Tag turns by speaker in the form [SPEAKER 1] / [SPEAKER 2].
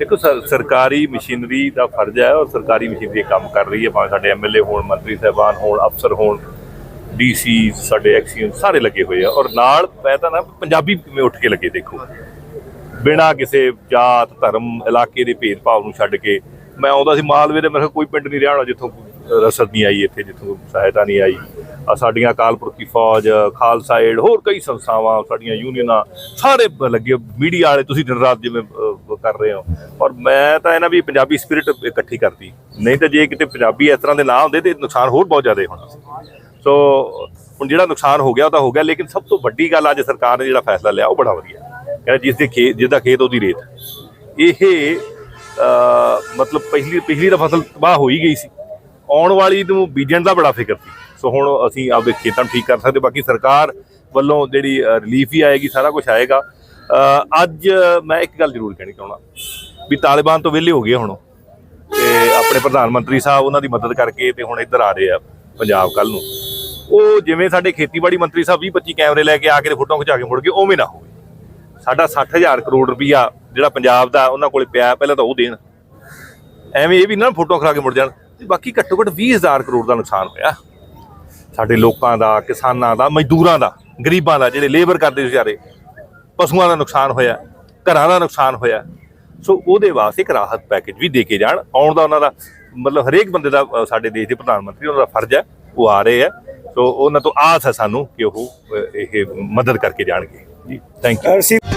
[SPEAKER 1] ਦੇਖੋ ਸਰ- ਸਰਕਾਰੀ ਮਸ਼ੀਨਰੀ ਦਾ ਫਰਜ਼ ਹੈ ਔਰ ਸਰਕਾਰੀ ਮਸ਼ੀਨਰੀ ਕੰਮ ਕਰ ਰਹੀ ਹੈ। ਭਾਵੇਂ ਸਾਡੇ ਐਮਐਲਏ ਹੋਣ, ਮੰਤਰੀ ਸਾਹਿਬਾਨ ਹੋਣ, ਅਫਸਰ ਹੋਣ, ਡੀਸੀ, ਸਾਡੇ ਐਕਸੀਅਨ ਸਾਰੇ ਲੱਗੇ ਹੋਏ ਆ। ਔਰ ਨਾਲ ਮੈਂ ਤਾਂ ਨਾ ਪੰਜਾਬੀ ਕਿਵੇਂ ਉੱਠ ਕੇ ਲੱਗੇ ਦੇਖੋ? ਬਿਨਾਂ ਕਿਸੇ ਜਾਤ, ਧਰਮ, ਇਲਾਕੇ ਦੇ ਭੇਦਭਾਵ ਨੂੰ ਛੱਡ ਕੇ ਮੈਂ ਆਉਂਦਾ ਸੀ ਮਾਲਵੇ ਦੇ ਮੇਰੇ ਕੋਈ ਪਿੰਡ ਨਹੀਂ ਰਿਹਾ ਹੋਣਾ ਜਿੱਥੋਂ ਰਸਦ ਨਹੀਂ ਆਈ ਇੱਥੇ, ਜਿੱਥੋਂ ਸਹਾਇਤਾ ਨਹੀਂ ਆਈ। ਆ ਸਾਡੀਆਂ ਕਾਲਪੁਰਖੀ ਫੌਜ, ਖਾਲਸਾ ਏਡ ਹੋਰ ਕਈ ਸੰਸਥਾਵਾਂ, ਸਾਡੀਆਂ ਯੂਨੀਅਨਾਂ, ਸਾਰੇ ਲੱਗੇ। ਮੀਡੀਆ ਵਾਲੇ ਤੁਸੀਂ ਦਿਨ ਰਾਤ ਜਿਵੇਂ ਕਰ ਰਹੇ ਹੋ। ਔਰ ਮੈਂ ਤਾਂ ਇਹਨਾਂ ਵੀ ਪੰਜਾਬੀ ਸਪਿਰਿਟ ਇਕੱਠੀ ਕਰਦੀ ਨਹੀਂ ਤਾਂ ਜੇ ਕਿਤੇ ਪੰਜਾਬੀ ਇਸ ਤਰ੍ਹਾਂ ਦੇ ਨਾ ਹੁੰਦੇ ਤੇ ਨੁਕਸਾਨ ਹੋਰ ਬਹੁਤ ਜ਼ਿਆਦਾ ਹੋਣਾ ਸੀ। ਸੋ ਹੁਣ ਜਿਹੜਾ ਨੁਕਸਾਨ ਹੋ ਗਿਆ, ਉਹ ਤਾਂ ਹੋ ਗਿਆ, ਲੇਕਿਨ ਸਭ ਤੋਂ ਵੱਡੀ ਗੱਲ ਅੱਜ ਸਰਕਾਰ ਨੇ ਜਿਹੜਾ ਫੈਸਲਾ ਲਿਆ, ਉਹ ਬੜਾ ਵਧੀਆ ਕਹਿੰਦਾ ਜਿਸ ਦੇ ਖੇਤ ਜਿਸਦਾ ਖੇਤ ਉਹਦੀ ਰੇਤ ਇਹ ਮਤਲਬ ਪਹਿਲੀ ਪਿਛਲੀ ਤਾਂ ਫਸਲ ਤਬਾਹ ਹੋ ਹੀ ਗਈ ਸੀ। ਆਉਣ ਵਾਲੀ ਨੂੰ ਬੀਜਣ ਦਾ ਬੜਾ ਫਿਕਰ ਸੀ। ਸੋ ਹੁਣ ਅਸੀਂ ਆਪਦੇ ਖੇਤਾਂ ਨੂੰ ਠੀਕ ਕਰ ਸਕਦੇ ਬਾਕੀ ਸਰਕਾਰ ਵੱਲੋਂ ਜਿਹੜੀ ਰਿਲੀਫ ਹੀ ਆਏਗੀ, ਸਾਰਾ ਕੁਝ ਆਏਗਾ। ਅੱਜ ਮੈਂ ਇੱਕ ਗੱਲ ਜ਼ਰੂਰ ਕਹਿਣੀ ਚਾਹੁੰਦਾ ਵੀ ਤਾਲਿਬਾਨ ਤੋਂ ਵਿਹਲੇ ਹੋ ਗਏ ਹੁਣ ਤੇ ਆਪਣੇ ਪ੍ਰਧਾਨ ਮੰਤਰੀ ਸਾਹਿਬ ਉਹਨਾਂ ਦੀ ਮਦਦ ਕਰਕੇ ਤੇ ਹੁਣ ਇੱਧਰ ਆ ਰਹੇ ਆ ਪੰਜਾਬ ਕੱਲ ਨੂੰ। ਉਹ ਜਿਵੇਂ ਸਾਡੇ ਖੇਤੀਬਾੜੀ ਮੰਤਰੀ ਸਾਹਿਬ 20 25 ਕੈਮਰੇ ਲੈ ਕੇ ਆ ਕੇ ਫੋਟੋ ਖਿਚਾ ਕੇ ਮੁੜ ਗਏ, ਉਵੇਂ ਨਾ ਹੋਵੇ। ਸਾਡਾ 60000 ਕਰੋੜ ਰੁਪਈਆ ਜਿਹੜਾ ਪੰਜਾਬ ਦਾ ਉਹਨਾਂ ਕੋਲੇ ਪਿਆ, ਪਹਿਲਾਂ ਤਾਂ ਉਹ ਦੇਣ। ਐਵੇਂ ਇਹ ਵੀ ਨਾ ਫੋਟੋ ਖਰਾ ਕੇ ਮੁੜ ਜਾਣ ਤੇ ਬਾਕੀ ਘੱਟੋ ਘੱਟ 20000 ਕਰੋੜ ਦਾ ਨੁਕਸਾਨ ਹੋਇਆ। ਸਾਡੇ ਲੋਕਾਂ ਦਾ, ਕਿਸਾਨਾਂ ਦਾ, ਮਜ਼ਦੂਰਾਂ ਦਾ, ਗਰੀਬਾਂ ਦਾ ਜਿਹੜੇ ਲੇਬਰ ਕਰਦੇ ਵਿਚਾਰੇ ਪਸ਼ੂਆਂ ਦਾ ਨੁਕਸਾਨ ਹੋਇਆ, ਘਰਾਂ ਦਾ ਨੁਕਸਾਨ ਹੋਇਆ। ਸੋ ਉਹਦੇ ਵਾਸਤੇ ਇੱਕ ਰਾਹਤ ਪੈਕੇਜ ਵੀ ਦੇ ਕੇ ਜਾਣ। ਆਉਣ ਦਾ ਉਹਨਾਂ ਦਾ ਮਤਲਬ ਹਰੇਕ ਬੰਦੇ ਦਾ ਸਾਡੇ ਦੇਸ਼ ਦੇ ਪ੍ਰਧਾਨ ਮੰਤਰੀ, ਉਹਨਾਂ ਦਾ ਫਰਜ਼ ਹੈ, ਉਹ ਆ ਰਹੇ ਆ ਸੋ ਉਹਨਾਂ ਤੋਂ ਆਸ ਹੈ ਸਾਨੂੰ ਕਿ ਉਹ ਇਹ ਮਦਦ ਕਰਕੇ ਜਾਣਗੇ। ਜੀ ਥੈਂਕ ਯੂ